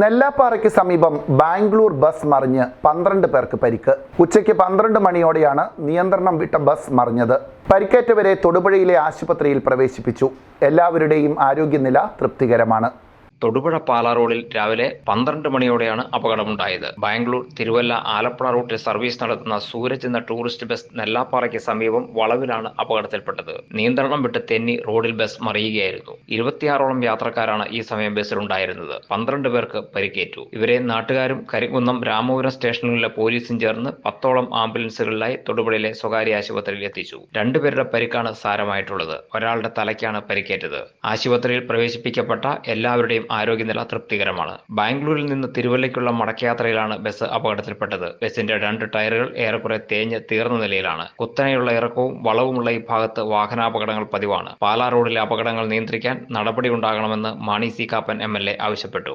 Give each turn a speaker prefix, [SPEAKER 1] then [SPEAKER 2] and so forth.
[SPEAKER 1] നെല്ലാപ്പാറയ്ക്ക് സമീപം ബാംഗ്ലൂർ ബസ് മറിഞ്ഞ് പന്ത്രണ്ട് പേർക്ക് പരിക്ക്. ഉച്ചയ്ക്ക് പന്ത്രണ്ട് മണിയോടെയാണ് നിയന്ത്രണം വിട്ട ബസ് മറിഞ്ഞത്. പരിക്കേറ്റവരെ തൊടുപുഴയിലെ ആശുപത്രിയിൽ പ്രവേശിപ്പിച്ചു. എല്ലാവരുടെയും ആരോഗ്യനില തൃപ്തികരമാണ്.
[SPEAKER 2] തൊടുപുഴ പാലാ റോഡിൽ രാവിലെ പന്ത്രണ്ട് മണിയോടെയാണ് അപകടമുണ്ടായത്. ബാംഗ്ലൂർ തിരുവല്ല ആലപ്പുഴ റൂട്ടിൽ സർവീസ് നടത്തുന്ന സൂരജ് എന്ന ടൂറിസ്റ്റ് ബസ് നെല്ലാപ്പാറയ്ക്ക് സമീപം വളവിലാണ് അപകടത്തിൽപ്പെട്ടത്. നിയന്ത്രണം വിട്ട് തെന്നി റോഡിൽ ബസ് മറിയുകയായിരുന്നു. ഇരുപത്തിയാറോളം യാത്രക്കാരാണ് ഈ സമയം ബസ്സിലുണ്ടായിരുന്നത് പന്ത്രണ്ട് പേർക്ക് പരിക്കേറ്റു. ഇവരെ നാട്ടുകാരും കരികുന്നം രാമപുരം സ്റ്റേഷനുകളിലെ പോലീസും ചേർന്ന് പത്തോളം ആംബുലൻസുകളിലായി തൊടുപുഴയിലെ സ്വകാര്യ ആശുപത്രിയിൽ എത്തിച്ചു. രണ്ടുപേരുടെ പരിക്കാണ് സാരമായിട്ടുള്ളത്. ഒരാളുടെ തലയ്ക്കാണ് പരിക്കേറ്റത്. ആശുപത്രിയിൽ പ്രവേശിപ്പിക്കപ്പെട്ട എല്ലാവരുടെയും ആരോഗ്യനില തൃപ്തികരമാണ്. ബാംഗ്ലൂരിൽ നിന്ന് തിരുവല്ലയ്ക്കുള്ള മടക്കയാത്രയിലാണ് ബസ് അപകടത്തിൽപ്പെട്ടത്. ബസിന്റെ രണ്ട് ടയറുകൾ ഏറെക്കുറെ തേഞ്ഞ് തീർന്ന നിലയിലാണ്. കുത്തനെയുള്ള ഇറക്കവും വളവുമുള്ള ഈ ഭാഗത്ത് വാഹനാപകടങ്ങൾ പതിവാണ്. പാലാ റോഡിലെ അപകടങ്ങൾ നിയന്ത്രിക്കാൻ നടപടി ഉണ്ടാകണമെന്ന് മാണി സി കാപ്പൻ എം ആവശ്യപ്പെട്ടു.